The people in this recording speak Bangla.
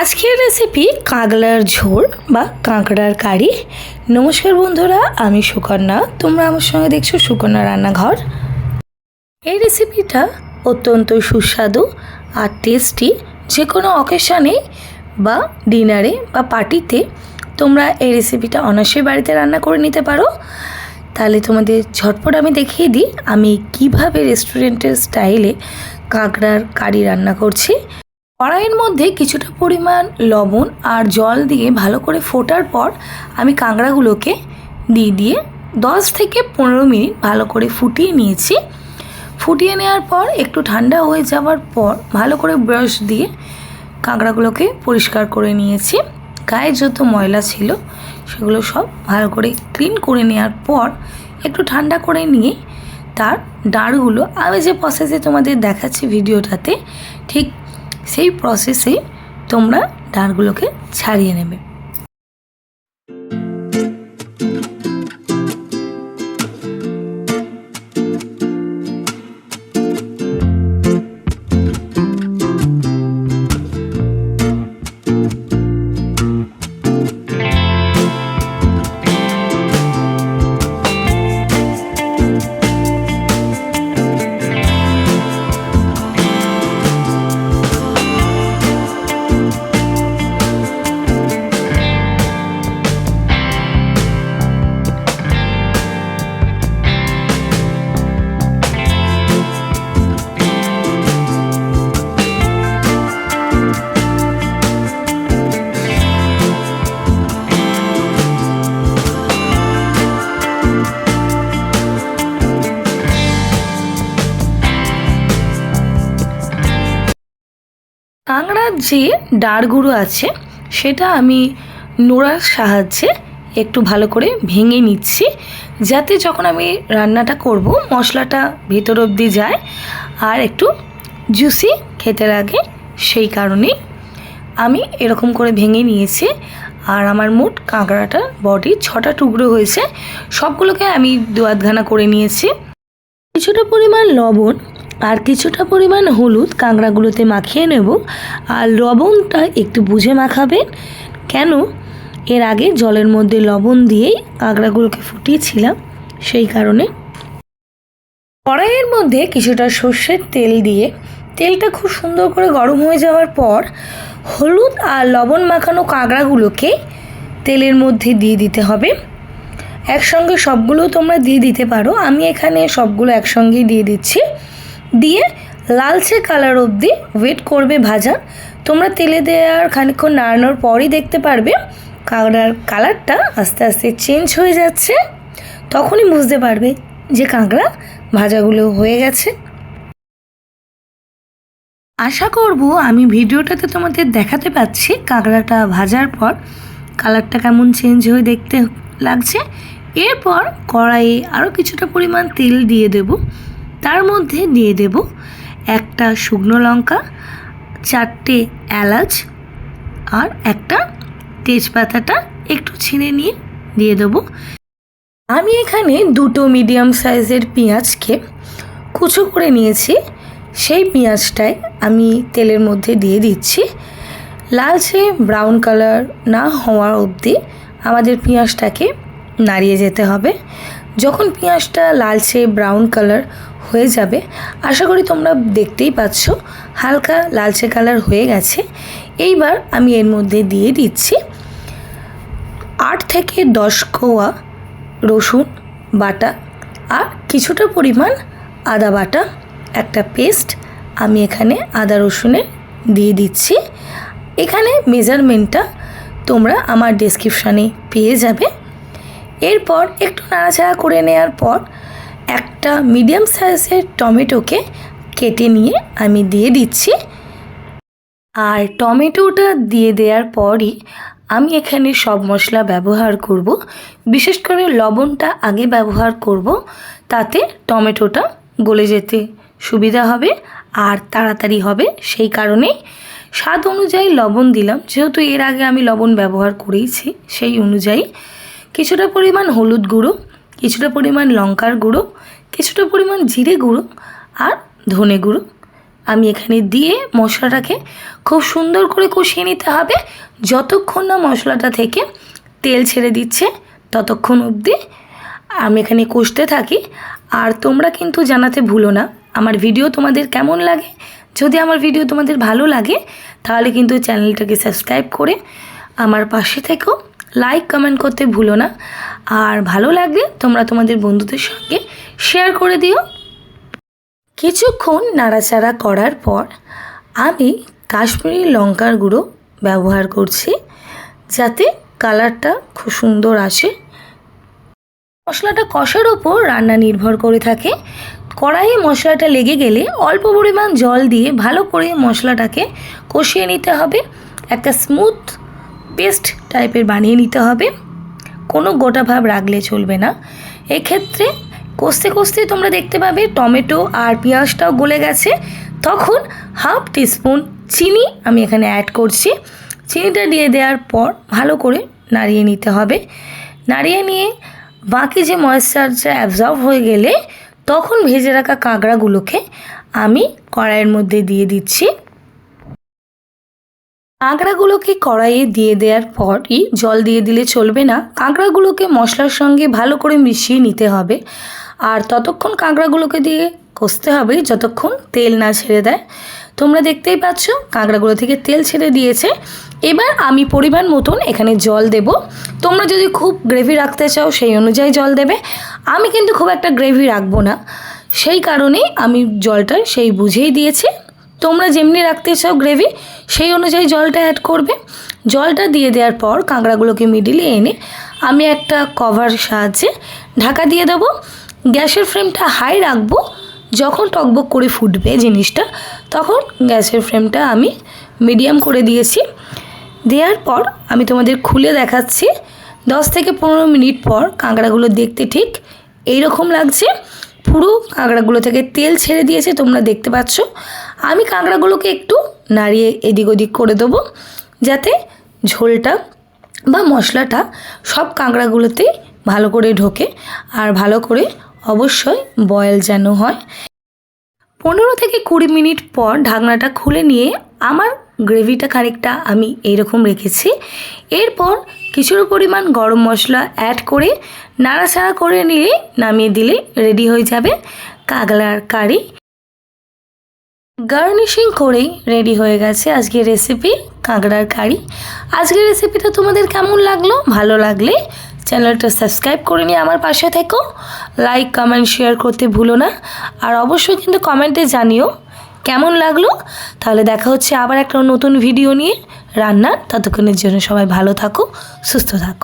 আজকের রেসিপি কাঁকড়ার ঝোল বা কাঁকড়ার কারি। নমস্কার বন্ধুরা, আমি সুকন্যা। তোমরা আমার সঙ্গে দেখছ সুকন্যা রান্নাঘর। এই রেসিপিটা অত্যন্ত সুস্বাদু আর টেস্টি যে কোনো অকেশানে বা ডিনারে বা পার্টিতে তোমরা এই রেসিপিটা অনায়াসেই বাড়িতে রান্না করে নিতে পারো। তাহলে তোমাদের ঝটপট আমি দেখিয়ে দিই, আমি কীভাবে রেস্টুরেন্টের স্টাইলে কাঁকড়ার কারি রান্না করছি। কড়াইয়ের মধ্যে কিছুটা পরিমাণ লবণ আর জল দিয়ে ভালো করে ফোটার পর আমি কাঁকড়াগুলোকে দিয়ে দিয়ে দশ থেকে পনেরো মিনিট ভালো করে ফুটিয়ে নিয়েছি। ফুটিয়ে নেওয়ার পর একটু ঠান্ডা হয়ে যাওয়ার পর ভালো করে ব্রাশ দিয়ে কাঁকড়াগুলোকে পরিষ্কার করে নিয়েছি। গায়ে যত ময়লা ছিল সেগুলো সব ভালো করে ক্লিন করে নেওয়ার পর একটু ঠান্ডা করে নিয়ে তার ডাঁড়গুলো আমি যে প্রসেসে তোমাদের দেখাচ্ছি ভিডিওটাতে, ঠিক সেই প্রসেসে তোমরা দাঁড়গুলোকে ছাড়িয়ে নেবে। যে ডাড়গুলো আছে, সেটা আমি নোড়ার সাহায্যে একটু ভালো করে ভেঙে নিচ্ছি, যাতে যখন আমি রান্নাটা করব, মশলাটা ভেতর অবধি যায় আর একটু জুসি খেতে লাগে, সেই কারণেই আমি এরকম করে ভেঙে নিয়েছি। আর আমার মোট কাঁকড়াটার বডি ছটা টুকরো হয়েছে, সবগুলোকে আমি দু আধখানা করে নিয়েছি। কিছুটা পরিমাণ লবণ আর কিছুটা পরিমাণ হলুদ কাঁকড়াগুলোতে মাখিয়ে নেব আর লবণটা একটু বুঝে মাখাবেন কেন? এর আগে জলের মধ্যে লবণ দিয়েই কাঁকড়াগুলোকে ফুটিয়েছিলাম, সেই কারণে। কড়াইয়ের মধ্যে কিছুটা সর্ষের তেল দিয়ে তেলটা খুব সুন্দর করে গরম হয়ে যাওয়ার পর হলুদ আর লবণ মাখানো কাঁকড়াগুলোকে তেলের মধ্যে দিয়ে দিতে হবে। একসঙ্গে সবগুলো তোমরা দিয়ে দিতে পারো। আমি এখানে সবগুলো একসঙ্গেই দিয়ে দিচ্ছি। দিয়ে লালচে কালার অবধি ওয়েট করবে ভাজা। তোমরা তেলে দেওয়ার খানিকক্ষণ নাড়ানোর পরই দেখতে পারবে কাঁকড়ার কালারটা আস্তে আস্তে চেঞ্জ হয়ে যাচ্ছে। তখনই বুঝতে পারবে যে কাঁকড়া ভাজাগুলো হয়ে গেছে। আশা করব আমি ভিডিওটাতে তোমাদের দেখাতে পাচ্ছি কাঁকড়াটা ভাজার পর কালারটা কেমন চেঞ্জ হয়ে দেখতে লাগছে। এরপর কড়াইয়ে আরও কিছুটা পরিমাণ তেল দিয়ে দেব। তার মধ্যে দিয়ে দেব একটা শুকনো লঙ্কা, চারটে এলাচ আর একটা তেজপাতাটা একটু ছিঁড়ে নিয়ে দিয়ে দেবো। আমি এখানে দুটো মিডিয়াম সাইজের পেঁয়াজকে কুচো করে নিয়েছি। সেই পেঁয়াজটাই আমি তেলের মধ্যে দিয়ে দিচ্ছি। লালচে ব্রাউন কালার না হওয়ার অবধি আমাদের পেঁয়াজটাকে নাড়িয়ে যেতে হবে। যখন পেঁয়াজটা লালচে ব্রাউন কালার হয়ে যাবে, আশা করি তোমরা দেখতেই পাচ্ছ হালকা লালচে কালার হয়ে গেছে। এইবার আমি এর মধ্যে দিয়ে দিচ্ছি আট থেকে দশ কোয়া রসুন বাটা আর কিছুটা পরিমাণ আদা বাটা। একটা পেস্ট আমি এখানে আদা রসুনের দিয়ে দিচ্ছি। এখানে মেজারমেন্টটা তোমরা আমার ডেসক্রিপশানে পেয়ে যাবে। এরপর একটু নাড়াচাড়া করে নেওয়ার পর একটা মিডিয়াম সাইজের টমেটোকে কেটে নিয়ে আমি দিয়ে দিচ্ছি। আর টমেটোটা দিয়ে দেওয়ার পরই আমি এখানে সব মশলা ব্যবহার করব। বিশেষ করে লবণটা আগে ব্যবহার করব, তাতে টমেটোটা গলে যেতে সুবিধা হবে আর তাড়াতাড়ি হবে সেই কারণে। স্বাদ অনুযায়ী লবণ দিলাম, যেহেতু এর আগে আমি লবণ ব্যবহার করেইছি, সেই অনুযায়ী কিছুটা পরিমাণ হলুদ গুঁড়ো, কিছুটা পরিমাণ লঙ্কার গুঁড়ো, কিছুটা পরিমাণ জিরে গুঁড়ো আর ধনে গুঁড়ো। আমি এখানে দিয়ে মশলাটাকে খুব সুন্দর করে কষিয়ে নিতে হবে। যতক্ষণ না মশলাটা থেকে তেল ছেড়ে দিচ্ছে, ততক্ষণ অবধি আমি এখানে কষতে থাকি। আর তোমরা কিন্তু জানাতে ভুলো না, আমার ভিডিও তোমাদের কেমন লাগে? যদি আমার ভিডিও তোমাদের ভালো লাগে, তাহলে কিন্তু চ্যানেলটাকে সাবস্ক্রাইব করে আমার পাশে থেকেও লাইক কমেন্ট করতে ভুলো না। আর ভালো লাগলে তোমরা তোমাদের বন্ধুদের সঙ্গে শেয়ার করে দিও। কিছুক্ষণ নাড়াচাড়া করার পর আমি কাশ্মীরি লঙ্কার গুঁড়ো ব্যবহার করছি, যাতে কালারটা খুব সুন্দর আসে। মশলাটা কষার ওপর রান্না নির্ভর করে থাকে। কড়াইয়ে মশলাটা লেগে গেলে অল্প পরিমাণ জল দিয়ে ভালো করে মশলাটাকে কষিয়ে নিতে হবে। একটা স্মুথ পেস্ট টাইপের বানিয়ে নিতে হবে। কোনো গোটা ভাব রাখলে চলবে না। এক্ষেত্রে কষতে কষতে তোমরা দেখতে পাবে টমেটো আর পেঁয়াজটাও গলে গেছে। তখন হাফ টিস্পুন চিনি আমি এখানে অ্যাড করছি। চিনিটা দিয়ে দেওয়ার পর ভালো করে নাড়িয়ে নিতে হবে। নাড়িয়ে নিয়ে বাকি যে ময়েশ্চারটা অ্যাবজর্ব হয়ে গেলে তখন ভেজে রাখা কাঁকড়াগুলোকে আমি কড়াইয়ের মধ্যে দিয়ে দিচ্ছি। কাঁকড়াগুলোকে কড়াইয়ে দিয়ে দেওয়ার পরই জল দিয়ে দিলে চলবে না। কাঁকড়াগুলোকে মশলার সঙ্গে ভালো করে মিশিয়ে নিতে হবে। আর ততক্ষণ কাঁকড়াগুলোকে দিয়ে কষতে হবে যতক্ষণ তেল না ছেড়ে দেয়। তোমরা দেখতেই পাচ্ছ কাঁকড়াগুলো থেকে তেল ছেড়ে দিয়েছে। এবার আমি পরিমাণ মতন এখানে জল দেব। তোমরা যদি খুব গ্রেভি রাখতে চাও সেই অনুযায়ী জল দেবে। আমি কিন্তু খুব একটা গ্রেভি রাখব না। সেই কারণেই আমি জলটা সেই বুঝেই দিয়েছি। তোমরা যেমনি রাখতে চাও গ্রেভি সেই অনুযায়ী জলটা অ্যাড করবে। জলটা দিয়ে দেওয়ার পর কাঁকড়াগুলোকে মিডিলে এনে আমি একটা কভার সাহায্যে ঢাকা দিয়ে দেবো। গ্যাসের ফ্লেমটা হাই রাখব। যখন টকবক করে ফুটবে জিনিসটা, তখন গ্যাসের ফ্লেমটা আমি মিডিয়াম করে দিয়েছি। দেওয়ার পর আমি তোমাদের খুলে দেখাচ্ছি। দশ থেকে পনেরো মিনিট পর কাঁকড়াগুলো দেখতে ঠিক এই রকম লাগছে। পুরো কাঁকড়াগুলো থেকে তেল ছেড়ে দিয়েছে, তোমরা দেখতে পাচ্ছ। আমি কাঁকড়াগুলোকে একটু নাড়িয়ে এদিক ওদিক করে দেবো, যাতে ঝোলটা বা মশলাটা সব কাঁকড়াগুলোতেই ভালো করে ঢোকে আর ভালো করে অবশ্যই বয়েল যেন হয়। পনেরো থেকে কুড়ি মিনিট পর ঢাকনাটা খুলে নিয়ে আমার গ্রেভিটা খানিকটা আমি এইরকম রেখেছি। এরপর কিছুটা পরিমাণ গরম মশলা অ্যাড করে নাড়াচাড়া করে নিয়ে নামিয়ে দিলে রেডি হয়ে যাবে কাগলার কারি। গার্নিশিং করেই রেডি হয়ে গেছে আজকের রেসিপি কাঁকড়ার কারি। আজকের রেসিপিটা তোমাদের কেমন লাগল? ভালো লাগলে চ্যানেলটা সাবস্ক্রাইব করে নিয়ে আমার পাশে থেকো। লাইক কমেন্ট শেয়ার করতে ভুলো না। আর অবশ্যই কিন্তু কমেন্টে জানিও কেমন লাগল। তাহলে দেখা হচ্ছে আবার একটা নতুন ভিডিও নিয়ে। রান্নার ততক্ষণের জন্য সবাই ভালো থাকো, সুস্থ থাকো।